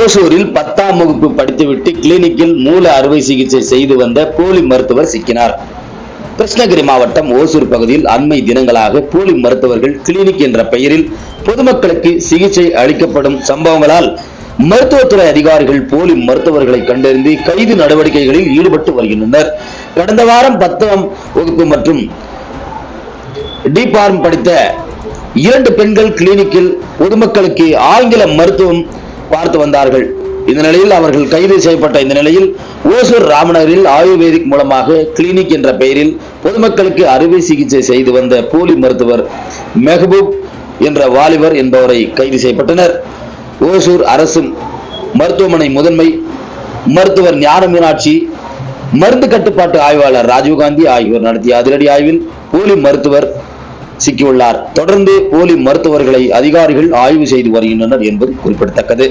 ஓசூரில் பத்தாம் வகுப்பு படித்துவிட்டு கிளினிக்கில் மூல அறுவை சிகிச்சை செய்து வந்த போலி மருத்துவர் சிக்கினார். கிருஷ்ணகிரி மாவட்டம் ஓசூர் பகுதியில் அண்மை தினங்களாக போலி மருத்துவர்கள் கிளினிக் என்ற பெயரில் பொதுமக்களுக்கு சிகிச்சை அளிக்கப்படும் சம்பவங்களால் மருத்துவத்துறை அதிகாரிகள் போலி மருத்துவர்களை கண்டறிந்து கைது நடவடிக்கைகளில் ஈடுபட்டு வருகின்றனர். கடந்த வாரம் பத்தாம் வகுப்பு மற்றும் டி பார்ம் படித்த இரண்டு பெண்கள் கிளினிக்கில் பொதுமக்களுக்கு ஆங்கில மருத்துவம் பார்த்து வந்தார்கள். இந்த நிலையில் அவர்கள் கைது செய்யப்பட்ட இந்த நிலையில் ஓசூர் ராமநகரில் ஆயுர்வேதிக் மூலமாக கிளினிக் என்ற பெயரில் பொதுமக்களுக்கு அறுவை சிகிச்சை செய்து வந்த போலி மருத்துவர் மெஹபூப் என்ற வாலிபர் என்பவரை கைது செய்யப்பட்டனர். ஓசூர் அரசு மருத்துவமனை முதன்மை மருத்துவர் ஞான மீனாட்சி மருந்து கட்டுப்பாட்டு ஆய்வாளர் ராஜீவ்காந்தி ஆகியோர் நடத்திய அதிரடி ஆய்வில் போலி மருத்துவர் சிக்கியுள்ளார். தொடர்ந்து போலி மருத்துவர்களை அதிகாரிகள் ஆய்வு செய்து வருகின்றனர் என்பது குறிப்பிடத்தக்கது.